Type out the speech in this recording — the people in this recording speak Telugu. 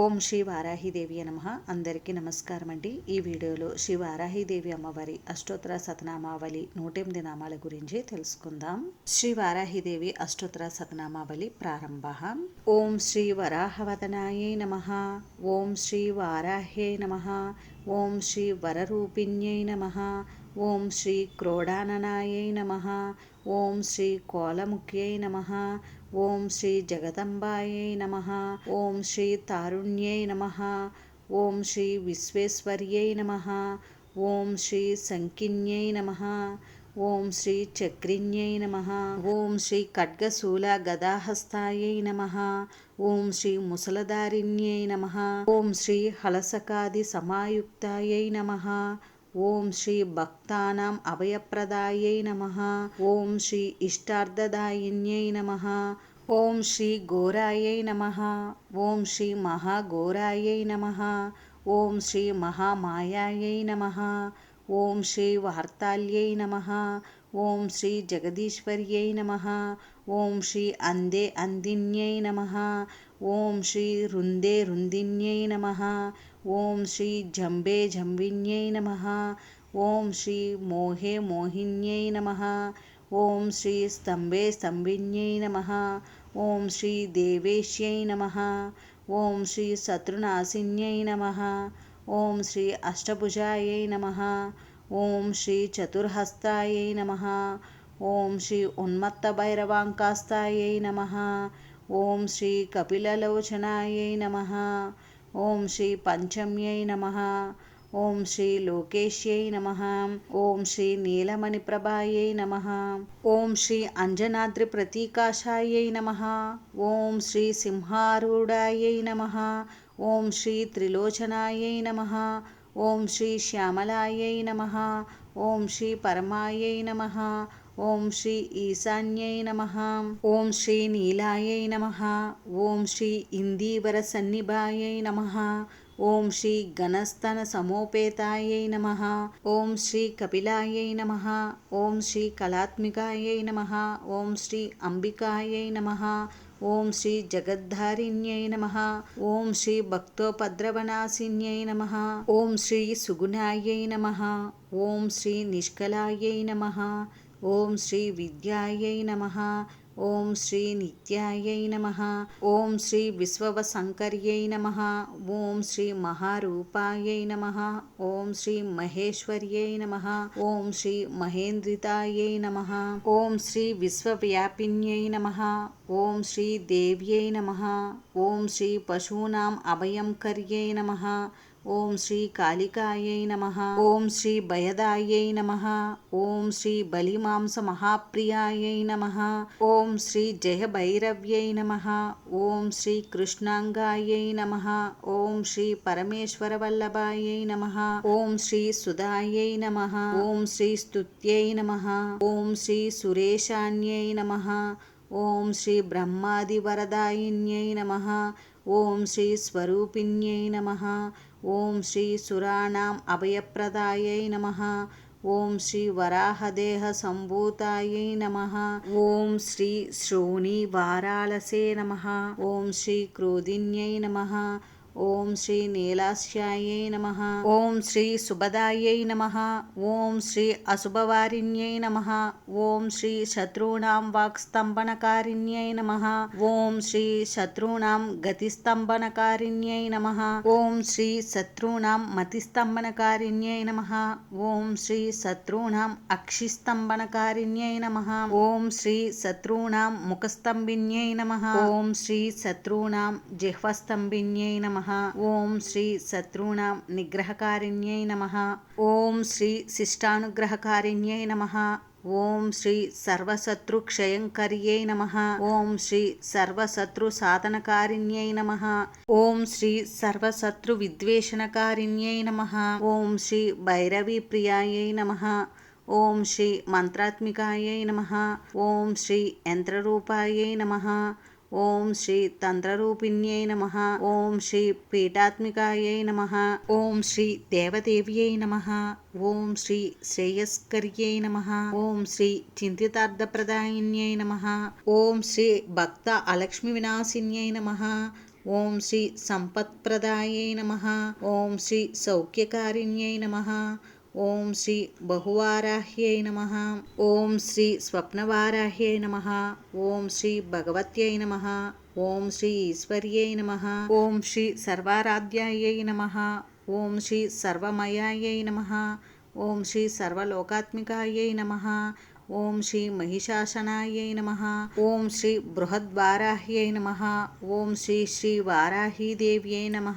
ఓం శ్రీ వారాహిదేవి నమ. అందరికీ నమస్కారం అండి. ఈ వీడియోలో శ్రీ వారాహిదేవి అమ్మవారి అష్టోత్తర సతనామావళి నూట ఎనిమిది నామాల గురించి తెలుసుకుందాం. శ్రీ వారాహిదేవి అష్టోత్తర సతనామావళి ప్రారంభ. ఓం శ్రీ వరాహవదనాయే నమ. ఓం శ్రీ వారాహ్యే నమ. ఓం శ్రీ వరరూపిణ్యై నమ. ఓం శ్రీ క్రోడాననాయై నమ ఓం శ్రీ కోలముఖ్యై నమ ఓం శ్రీ జగదంబాయై నమ ఓం శ్రీ తారుణ్యై నమ ఓం శ్రీ విశ్వేశ్వర్యై నమ ఓం శ్రీ సంకిన్యై నమ ఓం శ్రీ చక్రిణ్యై నమ ఓం శ్రీ ఖడ్గశూల గదాహస్తాయై నమ ఓం శ్రీ ముసలదారిణ్యై నమ ఓం శ్రీ హలసకాది సమాయుక్తాయై నమ ఓం శ్రీ భక్తానాం అభయప్రదాయై నమ. ఓం శ్రీ ఇష్టార్థదాయిన్యై నమ. ఓం శ్రీ ఘోరాయై నమ. ఓం శ్రీ మహాఘోరాయై నమ. ఓం శ్రీ మహామాయాయై నమ. ఓం శ్రీ వార్తాల్యై నమ. ఓం శ్రీ జగదీశ్వర్యై నమ. ఓం శ్రీ అందే అందిన్యై నమ. ఓం శ్రీ రుందే రుందిన్యై నమ. ఓం శ్రీ జంబే జంబిన్యై నమ. ఓం శ్రీ మోహే మోహిన్యై నమ. ఓం శ్రీ స్తంభే స్తంభిన్యై నమ. ఓం శ్రీ దేవేశ్యై నమ. ఓం శ్రీ శత్రునాశిన్యై నమ. ఓం శ్రీ అష్టభుజాయై నమ. ఓం శ్రీ చతుర్హస్తాయై నమ. ఓం శ్రీ ఉన్మత్త భైరవాంకాస్తాయై నమ. ఓం శ్రీ కపిలలోచనాయై నమ. ఓం శ్రీ పంచమ్యై నమ. ఓం శ్రీ లోకేశ్యై నమ. ఓం శ్రీ నీలమణిప్రభాయై నమ. ఓం శ్రీ అంజనాద్రి ప్రతీకాశాయై నమ. ఓం శ్రీ సింహారూఢాయై నమ. ఓం శ్రీ త్రిలోచనాయై నమ ఓం శ్రీ శ్యామలాయై నమ ఓం శ్రీ పరమాయై నమ ఓం శ్రీ ఈశాన్యై నమ ఓం శ్రీ నీలాయై నమ ఓం శ్రీ ఇందీవర సన్నిభాయై నమ ఓం శ్రీ గణస్తన సమోపేతాయై నమ ఓం శ్రీ కపిలాయై నమ ఓం శ్రీ కళాత్మికాయై నమ ఓం శ్రీ అంబికాయై నమ ఓం శ్రీ జగద్ధారిణ్యై నమ. ఓం శ్రీ భక్తోపద్రవనాశిన్యై నమ. ఓం శ్రీ సుగుణాయై నమ. ఓం శ్రీ నిష్కలాయై నమ. ఓం శ్రీ విద్యాయై నమ. ఓం శ్రీ నిత్యాయై నమ. ఓం శ్రీ విశ్వవశంకర్యై నమ. ఓం శ్రీ మహారూపాయై నమ. ఓం శ్రీ మహేశ్వర్యై నమ. ఓం శ్రీ మహేంద్రితాయై నమ. ఓం శ్రీ విశ్వవ్యాపిన్యై నమ. ఓం శ్రీ దేవ్యై నమ. ఓం శ్రీ పశూనాం అభయంకర్యై నమ. ఓం శ్రీ కాళికాయై నమ. ఓం శ్రీ భయదాయై నమ. ఓం శ్రీ బలిమాంస మహాప్రియాయై నమ. ఓం శ్రీ జయభైరవ్యై నమ. ఓం శ్రీ కృష్ణాంగాయై నమ. ఓం శ్రీ పరమేశ్వర వల్లభాయై నమ. ఓం శ్రీ సుధాయై నమ. ఓం శ్రీ స్తుత్యై నమ. ఓం శ్రీ సురేశాన్యై నమ. ఓం శ్రీ బ్రహ్మాది వరదాయిన్యై నమ. ఓం శ్రీ స్వరూపిణ్యై నమ. ఓం శ్రీ సురాణం అభయప్రదాయై నమ. ఓం శ్రీ వరాహదేహ సంభూతాయై నమ. ఓం శ్రీ శ్రోణి వారాళసే నమ. ఓం శ్రీ క్రోధిన్యై నమ. ఓం శ్రీ నీలాస్యాయై నమ. ఓం శ్రీ సుభదాయై నమ. ఓం శ్రీ అశుభవారిణ్యై నమ. ఓం శ్రీ శత్రూణాం వాక్స్తంభనకారిణ్యై నమ. ఓం శ్రీ శత్రూణాం గతిస్తంభనకారిణ్యై నమ. ఓం శ్రీ శత్రూణాం మతిస్తంభనకారిణ్యై నమ. ఓం శ్రీ శత్రూణాం అక్షిస్తంభనకారిణ్యై నమ. ఓం శ్రీ శత్రూణాం ముఖస్తంభిన్యై నమ. ఓం శ్రీ శత్రూణాం జిహ్వస్తంభిన్యై నమ. ఓం శ్రీ శత్రూణాం నిగ్రహకారిణ్యై నమ. ఓం శ్రీ శిష్టానుగ్రహకారిణ్యై నమ. ఓం శ్రీ సర్వశత్రుక్షయంకర్యై నమ. ఓం శ్రీ సర్వశత్రు సాధనకారిణ్యై నమ. ఓం శ్రీ సర్వశత్రు విద్వేషణకారిణ్యై నమ. ఓం శ్రీ భైరవీ ప్రియాయై నమ. ఓం శ్రీ మంత్రాత్మికాయై నమ. ఓం శ్రీ యంత్రరూపాయై నమ. ఓం శ్రీ తంత్రరూపిణ్యై నమ. ఓం శ్రీ పీఠాత్మికాయై నమ. ఓం శ్రీ దేవదేవ్యై నమ. ఓం శ్రీ శ్రేయస్కర్యై నమ. ఓం శ్రీ చింతితార్థప్రదాయిన్యై నమ. ఓం శ్రీ భక్త అలక్ష్మి వినాశిన్యై నమ. ఓం శ్రీ సంపత్ప్రదాయై నమ. ఓం శ్రీ సౌఖ్యకారిణ్యై నమ. ఓం శ్రీ బహువారాహ్యై నమ ఓం శ్రీ స్వప్నవారాహ్యై నమ ఓం శ్రీ భగవత్యై నమ ఓం శ్రీ ఈశ్వర్యై నమ ఓం శ్రీ సర్వారాధ్యాయై నమ ఓం శ్రీ సర్వమయాయై నమ ఓం శ్రీ సర్వలోకాత్మికాయై నమ ఓం శ్రీ మహిషాసనాయై నమ ఓం శ్రీ బృహద్వారాహ్యై నమ ఓం శ్రీ శ్రీ వారాహీదేవ్యై నమ